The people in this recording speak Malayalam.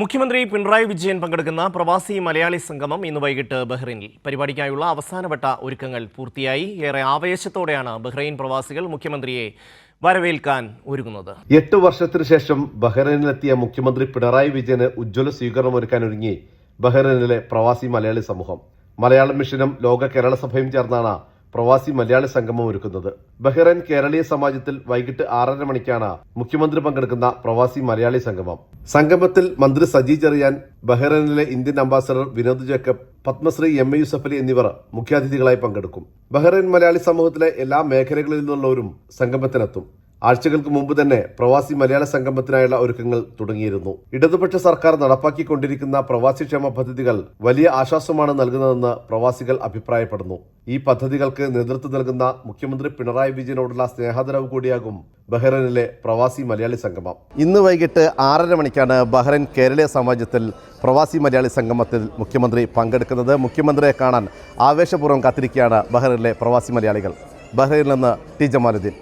മുഖ്യമന്ത്രി പിണറായി വിജയൻ പങ്കെടുക്കുന്ന പ്രവാസി മലയാളി സംഗമം ഇന്ന് വൈകിട്ട് ബഹ്റൈനിൽ. പരിപാടിക്കായുള്ള അവസാനവട്ട ഒരുക്കങ്ങൾ പൂർത്തിയായി. ഏറെ ആവേശത്തോടെയാണ് ബഹ്റൈൻ പ്രവാസികൾ മുഖ്യമന്ത്രിയെ വരവേൽക്കാൻ ഒരുങ്ങുന്നത്. എട്ട് വർഷത്തിനു ശേഷം ബഹ്റൈനിലെത്തിയ മുഖ്യമന്ത്രി പിണറായി വിജയന് ഉജ്ജ്വല സ്വീകരണം സ്വീകരണമൊരുക്കാനൊരുങ്ങി ബഹ്റൈനിലെ പ്രവാസി മലയാളി സമൂഹം. മലയാളം മിഷനും ലോക കേരള സഭയും ചേർന്നാണ് പ്രവാസി മലയാളി സംഗമം ഒരുക്കുന്നത്. ബഹ്റൈൻ കേരളീയ സമാജത്തിൽ വൈകിട്ട് ആറര മണിക്കാണ് മുഖ്യമന്ത്രി പങ്കെടുക്കുന്ന പ്രവാസി മലയാളി സംഗമം. സംഗമത്തിൽ മന്ത്രി Saji Cherian ബഹ്റൈനിലെ Indian ambassador Vinod Jacob Padmashri M A Yusuffali എന്നിവർ മുഖ്യാതിഥികളായി പങ്കെടുക്കും. ബഹ്റൈൻ മലയാളി സമൂഹത്തിലെ എല്ലാ മേഖലകളിൽ നിന്നുള്ളവരും സംഗമത്തിനെത്തും. ആഴ്ചകൾക്ക് മുമ്പ് തന്നെ പ്രവാസി മലയാള സംഗമത്തിനായുള്ള ഒരുക്കങ്ങൾ തുടങ്ങിയിരുന്നു. ഇടതുപക്ഷ സർക്കാർ നടപ്പാക്കിക്കൊണ്ടിരിക്കുന്ന പ്രവാസി ക്ഷേമ പദ്ധതികൾ വലിയ ആശ്വാസമാണ് നൽകുന്നതെന്ന് പ്രവാസികൾ അഭിപ്രായപ്പെടുന്നു. ഈ പദ്ധതികൾക്ക് നേതൃത്വം നൽകുന്ന മുഖ്യമന്ത്രി പിണറായി വിജയനോടുള്ള സ്നേഹാദരവ് കൂടിയാകും ബഹ്റൈനിലെ പ്രവാസി മലയാളി സംഗമം. ഇന്ന് വൈകിട്ട് ആറര മണിക്കാണ് ബഹ്റൈൻ കേരളീയ സമാജത്തിൽ പ്രവാസി മലയാളി സംഗമത്തിൽ മുഖ്യമന്ത്രി പങ്കെടുക്കുന്നത്. മുഖ്യമന്ത്രിയെ കാണാൻ ആവേശപൂർവം കാത്തിരിക്കുകയാണ് ബഹ്റൈനിലെ പ്രവാസി മലയാളികൾ. ബഹ്റൈനിൽ നിന്ന് ടി ജമാലുദ്ദീൻ.